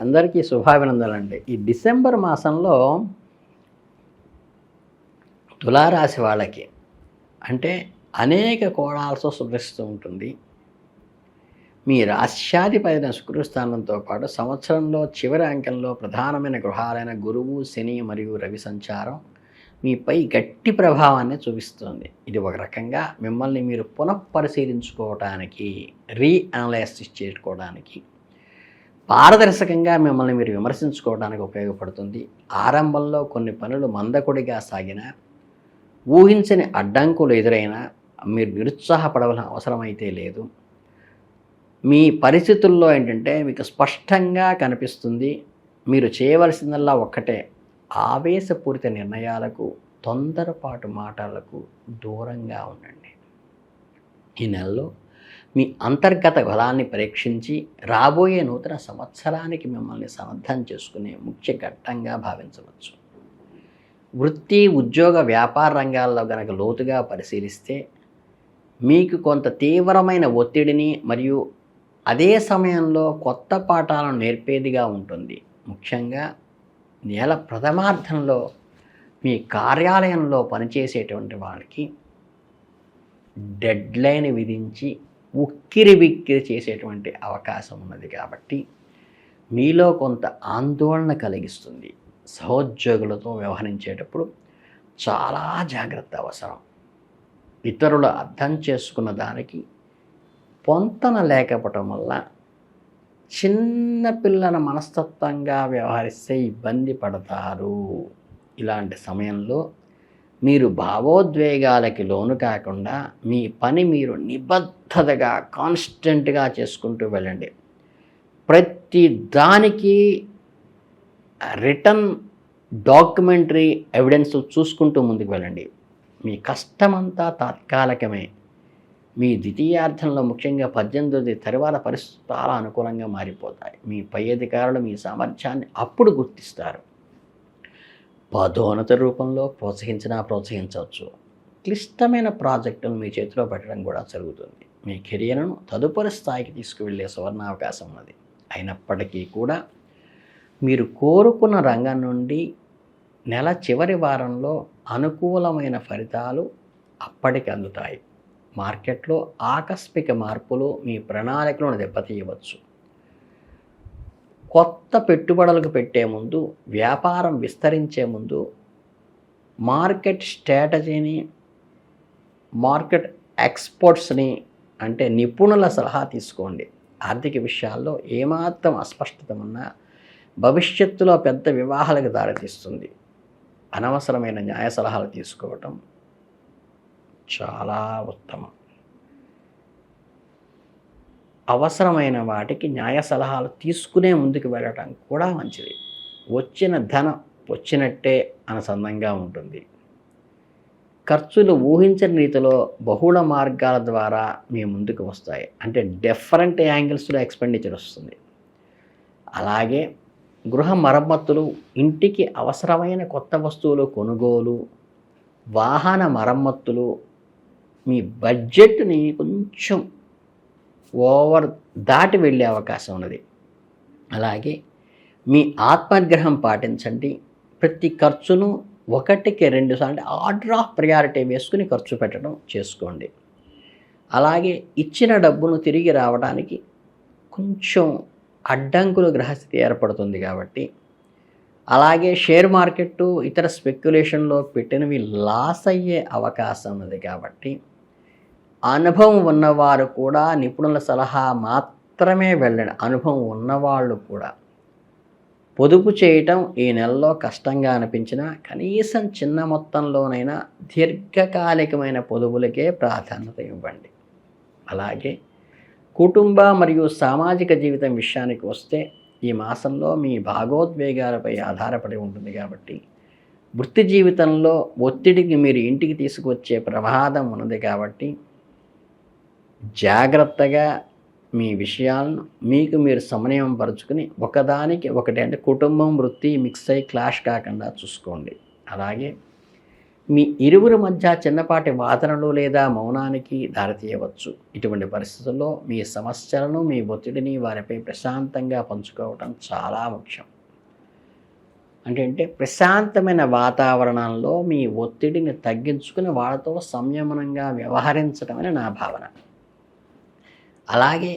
అందరికీ శుభాభినందనండి. ఈ డిసెంబర్ మాసంలో తులారాశి వాళ్ళకి అంటే అనేక కోణాలతో శుభ్రిస్తూ ఉంటుంది. మీ రాశ్యాధిపతిన శుక్రస్థానంతో పాటు సంవత్సరంలో చివరి అంకంలో ప్రధానమైన గృహాలైన గురువు శని మరియు రవి సంచారం మీపై గట్టి ప్రభావాన్ని చూపిస్తుంది. ఇది ఒక రకంగా మిమ్మల్ని మీరు పునఃపరిశీలించుకోవడానికి రీఅనలైసిస్ చేసుకోవడానికి పారదర్శకంగా మిమ్మల్ని మీరు విమర్శించుకోవడానికి ఉపయోగపడుతుంది. ఆరంభంలో కొన్ని పనులు మందకొడిగా సాగిన ఊహించని అడ్డంకులు ఎదురైనా మీరు నిరుత్సాహపడవలసిన అవసరం అయితే లేదు. మీ పరిస్థితుల్లో ఏంటంటే మీకు స్పష్టంగా కనిపిస్తుంది. మీరు చేయవలసిందల్లా ఒక్కటే. ఆవేశపూరిత నిర్ణయాలకు తొందరపాటు మాటలకు దూరంగా ఉండండి. ఈ నెలలో మీ అంతర్గత బలాన్ని పరీక్షించి రాబోయే నూతన సంవత్సరానికి మిమ్మల్ని సమర్థం చేసుకునే ముఖ్య ఘట్టంగా భావించవచ్చు. వృత్తి ఉద్యోగ వ్యాపార రంగాల్లో గనక లోతుగా పరిశీలిస్తే మీకు కొంత తీవ్రమైన ఒత్తిడిని మరియు అదే సమయంలో కొత్త పాఠాలను నేర్పేదిగా ఉంటుంది. ముఖ్యంగా నెల ప్రథమార్థంలో మీ కార్యాలయంలో పనిచేసేటువంటి వాళ్ళకి డెడ్లైన్ విధించి ఉక్కిరి బిక్కిరి చేసేటువంటి అవకాశం ఉన్నది కాబట్టి మీలో కొంత ఆందోళన కలిగిస్తుంది. సహోద్యోగులతో వ్యవహరించేటప్పుడు చాలా జాగ్రత్త అవసరం. ఇతరులు అర్థం చేసుకున్న దానికి పొంతన లేకపోవటం వల్ల చిన్న పిల్లల మనస్తత్వంగా వ్యవహరిస్తే ఇబ్బంది పడతారు. ఇలాంటి సమయంలో మీరు భావోద్వేగాలకి లోను కాకుండా మీ పని మీరు నిబద్ధతగా కాన్స్టెంట్గా చేసుకుంటూ వెళ్ళండి. ప్రతి దానికి రిటర్న్ డాక్యుమెంటరీ ఎవిడెన్స్ చూసుకుంటూ ముందుకు వెళ్ళండి. మీ కష్టమంతా తాత్కాలికమే. మీ ద్వితీయార్థంలో ముఖ్యంగా పద్దెనిమిది తర్వాత పరిస్థితులు చాలా అనుకూలంగా మారిపోతాయి. మీ పై అధికారులు మీ సామర్థ్యాన్ని అప్పుడు గుర్తిస్తారు. పదోన్నత రూపంలో ప్రోత్సహించినా ప్రోత్సహించవచ్చు. క్లిష్టమైన ప్రాజెక్టును మీ చేతిలో పెట్టడం కూడా జరుగుతుంది. మీ కెరియర్ను తదుపరి స్థాయికి తీసుకువెళ్ళే సువర్ణావకాశం ఉన్నది. అయినప్పటికీ కూడా మీరు కోరుకున్న రంగం నుండి నెల చివరి వారంలో అనుకూలమైన ఫలితాలు అప్పటికి అందుతాయి. మార్కెట్లో ఆకస్మిక మార్పులు మీ ప్రణాళికలను దెబ్బతీయవచ్చు. కొత్త పెట్టుబడులకు పెట్టే ముందు వ్యాపారం విస్తరించే ముందు మార్కెట్ స్ట్రాటజీని మార్కెట్ ఎక్స్పోర్ట్స్ని అంటే నిపుణుల సలహా తీసుకోండి. ఆర్థిక విషయాల్లో ఏమాత్రం అస్పష్టత ఉన్నా భవిష్యత్తులో పెద్ద వివాహాలకు దారితీస్తుంది. అనవసరమైన న్యాయ సలహాలు తీసుకోవటం చాలా ఉత్తమం. అవసరమైన వాటికి న్యాయ సలహాలు తీసుకునే ముందుకు వెళ్ళటం కూడా మంచిది. వచ్చిన ధనం వచ్చినట్టే అనుసంధంగా ఉంటుంది. ఖర్చులు ఊహించని రీతిలో బహుళ మార్గాల ద్వారా మీ ముందుకు వస్తాయి. అంటే డిఫరెంట్ యాంగిల్స్లో ఎక్స్పెండిచర్ వస్తుంది. అలాగే గృహ మరమ్మతులు ఇంటికి అవసరమైన కొత్త వస్తువులు కొనుగోలు వాహన మరమ్మతులు మీ బడ్జెట్ని కొంచెం ఓవర్ దాటి వెళ్ళే అవకాశం ఉన్నది. అలాగే మీ ఆత్మగ్రహం పాటించండి. ప్రతి ఖర్చును ఒకటికి రెండు సార్లు ఆర్డర్ ఆఫ్ ప్రయారిటీ వేసుకుని ఖర్చు పెట్టడం చేసుకోండి. అలాగే ఇచ్చిన డబ్బును తిరిగి రావడానికి కొంచెం అడ్డంకులు గ్రహస్థితి ఏర్పడుతుంది కాబట్టి. అలాగే షేర్ మార్కెట్ ఇతర స్పెక్యులేషన్లో పెట్టినవి లాస్ అయ్యే అవకాశం ఉంది కాబట్టి అనుభవం ఉన్నవారు కూడా నిపుణుల సలహా మాత్రమే వెళ్ళండి. అనుభవం ఉన్నవాళ్ళు కూడా. పొదుపు చేయటం ఈ నెలలో కష్టంగా అనిపించినా కనీసం చిన్న మొత్తంలోనైనా దీర్ఘకాలికమైన పొదుపులకే ప్రాధాన్యత ఇవ్వండి. అలాగే కుటుంబ మరియు సామాజిక జీవితం విషయానికి వస్తే ఈ మాసంలో మీ భాగోద్వేగాలపై ఆధారపడి ఉంటుంది కాబట్టి వృత్తి జీవితంలో ఒత్తిడికి మీరు ఇంటికి తీసుకొచ్చే ప్రమాదం ఉన్నది కాబట్టి జాగ్రత్తగా మీ విషయాలను మీకు మీరు సమన్వయం పరుచుకుని ఒకదానికి ఒకటి అంటే కుటుంబం వృత్తి మిక్స్ అయ్యి క్లాష్ కాకుండా చూసుకోండి. అలాగే మీ ఇరువురి మధ్య చిన్నపాటి వాదనలు లేదా మౌనానికి దారితీయవచ్చు. ఇటువంటి పరిస్థితుల్లో మీ సమస్యలను మీ ఒత్తిడిని వారిపై ప్రశాంతంగా పంచుకోవటం చాలా ముఖ్యం. అంటే అంటే ప్రశాంతమైన వాతావరణంలో మీ ఒత్తిడిని తగ్గించుకుని వాళ్ళతో సంయమనంగా వ్యవహరించడమని నా భావన. అలాగే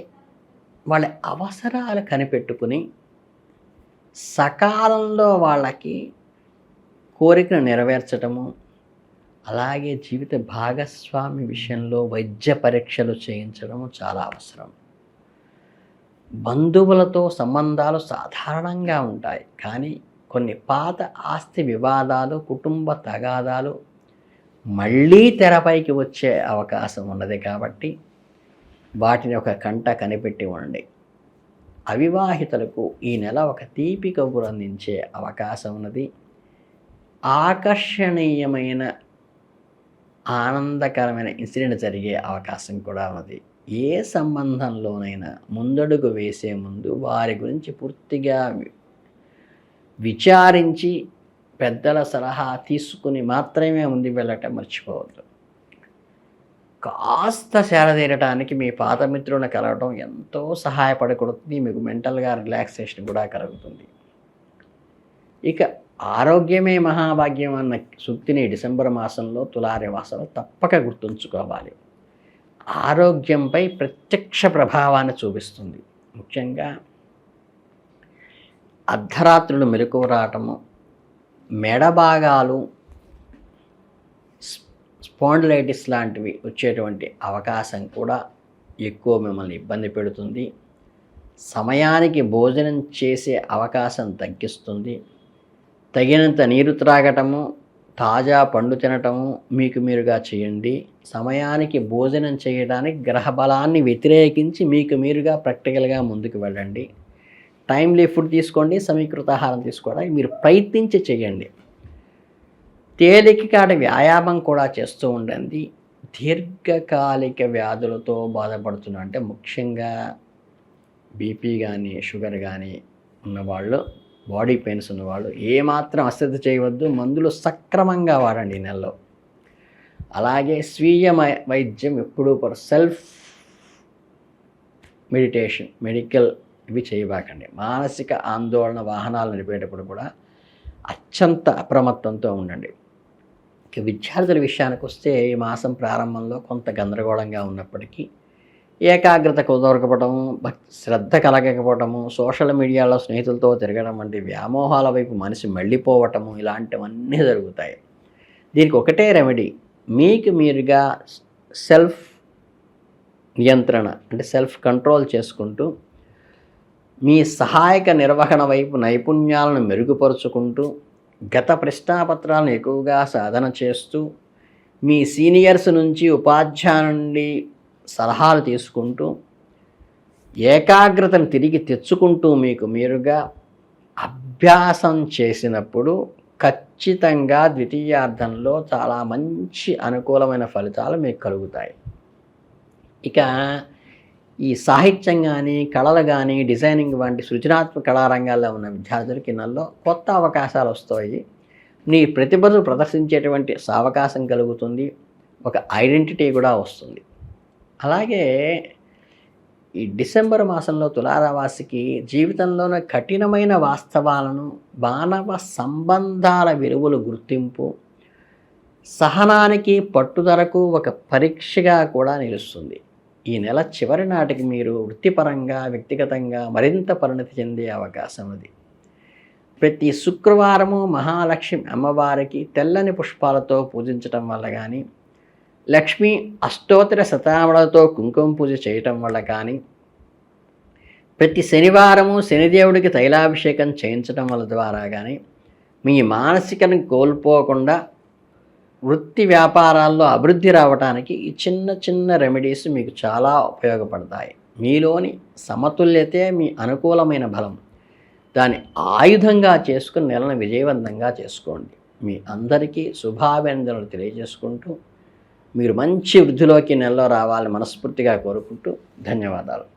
వాళ్ళ అవసరాలు కనిపెట్టుకుని సకాలంలో వాళ్ళకి కోరికను నెరవేర్చటము అలాగే జీవిత భాగస్వామి విషయంలో వైద్య పరీక్షలు చేయించడం చాలా అవసరం. బంధువులతో సంబంధాలు సాధారణంగా ఉంటాయి కానీ కొన్ని పాత ఆస్తి వివాదాలు కుటుంబ తగాదాలు మళ్ళీ తెరపైకి వచ్చే అవకాశం ఉన్నది కాబట్టి వాటిని ఒక కంట కనిపెట్టి ఉండండి. అవివాహితులకు ఈ నెల ఒక తీపి కబురు అందించే అవకాశం ఉన్నది. ఆకర్షణీయమైన ఆనందకరమైన ఇన్సిడెంట్ జరిగే అవకాశం కూడా ఉన్నది. ఏ సంబంధంలోనైనా ముందడుగు వేసే ముందు వారి గురించి పూర్తిగా విచారించి పెద్దల సలహా తీసుకుని మాత్రమే ముందు వెళ్ళటం మర్చిపోవద్దు. కాస్త సేరదీరటానికి మీ పాత మిత్రులను కలవడం ఎంతో సహాయపడకూడదు. మీకు మెంటల్గా రిలాక్సేషన్ కూడా కలుగుతుంది. ఇక ఆరోగ్యమే మహాభాగ్యం అన్న సూక్తిని డిసెంబర్ మాసంలో తులారి మాసంలో తప్పక గుర్తుంచుకోవాలి. ఆరోగ్యంపై ప్రత్యక్ష ప్రభావాన్ని చూపిస్తుంది. ముఖ్యంగా అర్ధరాత్రులు మెలకువ రావటము మెడ భాగాలు స్పాండిలైటిస్ లాంటివి వచ్చేటువంటి అవకాశం కూడా ఎక్కువ మిమ్మల్ని ఇబ్బంది పెడుతుంది. సమయానికి భోజనం చేసే అవకాశం తగ్గిస్తుంది. తగినంత నీరు త్రాగటము తాజా పండు తినటము మీకు మీరుగా చేయండి. సమయానికి భోజనం చేయడానికి గ్రహబలాన్ని వ్యతిరేకించి మీకు మీరుగా ప్రాక్టికల్గా ముందుకు వెళ్ళండి. టైంలీ ఫుడ్ తీసుకోండి సమీకృత ఆహారం తీసుకోవడానికి మీరు ప్రయత్నించి చేయండి. తేలికకాటి వ్యాయామం కూడా చేస్తూ ఉండండి. దీర్ఘకాలిక వ్యాధులతో బాధపడుతున్నా అంటే ముఖ్యంగా బీపీ కానీ షుగర్ కానీ ఉన్నవాళ్ళు బాడీ పెయిన్స్ ఉన్నవాళ్ళు ఏమాత్రం అశ్రద్ధ చేయవద్దు. మందులు సక్రమంగా వాడండి ఈ నెలలో. అలాగే స్వీయ వైద్యం ఎప్పుడూ సెల్ఫ్ మెడిటేషన్ మెడికల్ ఇవి చేయబాకండి. మానసిక ఆందోళన వాహనాలు నడిపేటప్పుడు కూడా అత్యంత అప్రమత్తంతో ఉండండి. ఇక విద్యార్థుల విషయానికి వస్తే ఈ మాసం ప్రారంభంలో కొంత గందరగోళంగా ఉన్నప్పటికీ ఏకాగ్రత కుదరకపోవటము శ్రద్ధ కలగకపోవటము సోషల్ మీడియాలో స్నేహితులతో తిరగడం వంటి వ్యామోహాల వైపు మనిషి మళ్ళీపోవటము ఇలాంటివన్నీ జరుగుతాయి. దీనికి ఒకటే రెమెడీ మీకు మీరుగా సెల్ఫ్ నియంత్రణ అంటే సెల్ఫ్ కంట్రోల్ చేసుకుంటూ మీ సహాయక నిర్వహణ వైపు నైపుణ్యాలను మెరుగుపరుచుకుంటూ గత ప్రశ్నాపత్రాలను ఎక్కువగా సాధన చేస్తూ మీ సీనియర్స్ నుంచి ఉపాధ్యాయ నుండి సలహాలు తీసుకుంటూ ఏకాగ్రతను తిరిగి తెచ్చుకుంటూ మీకు మీరుగా అభ్యాసం చేసినప్పుడు ఖచ్చితంగా ద్వితీయార్థంలో చాలా మంచి అనుకూలమైన ఫలితాలు మీకు కలుగుతాయి. ఇక ఈ సాహిత్యం కానీ కళలు కానీ డిజైనింగ్ వంటి సృజనాత్మక కళారంగాల్లో ఉన్న విద్యార్థులకి నెలలో కొత్త అవకాశాలు వస్తాయి. నీ ప్రతిభను ప్రదర్శించేటువంటి సావకాశం కలుగుతుంది. ఒక ఐడెంటిటీ కూడా వస్తుంది. అలాగే ఈ డిసెంబర్ మాసంలో తులారావాసికి జీవితంలోని కఠినమైన వాస్తవాలను మానవ సంబంధాల విలువలు గుర్తింపు సహనానికి పట్టుదలకు ఒక పరీక్షగా కూడా నిలుస్తుంది. ఈ నెల చివరి నాటికి మీరు వృత్తిపరంగా వ్యక్తిగతంగా మరింత పరిణతి చెందే అవకాశం ఉంది ప్రతి శుక్రవారము మహాలక్ష్మి అమ్మవారికి తెల్లని పుష్పాలతో పూజించటం వల్ల కానీ లక్ష్మి అష్టోత్తర శతావళతో కుంకుమ పూజ చేయటం వల్ల కానీ ప్రతి శనివారము శనిదేవుడికి తైలాభిషేకం చేయించడం వల్ల ద్వారా కానీ మీ మానసికను కోల్పోకుండా వృత్తి వ్యాపారాల్లో అభివృద్ధి రావడానికి ఈ చిన్న చిన్న రెమెడీస్ మీకు చాలా ఉపయోగపడతాయి. మీలోని సమతుల్యతే మీ అనుకూలమైన బలం. దాన్ని ఆయుధంగా చేసుకుని నెలను విజయవంతంగా చేసుకోండి. మీ అందరికీ శుభాభినందనలు తెలియజేసుకుంటూ మీరు మంచి వృద్ధిలోకి నెలలో రావాలని మనస్ఫూర్తిగా కోరుకుంటూ ధన్యవాదాలు.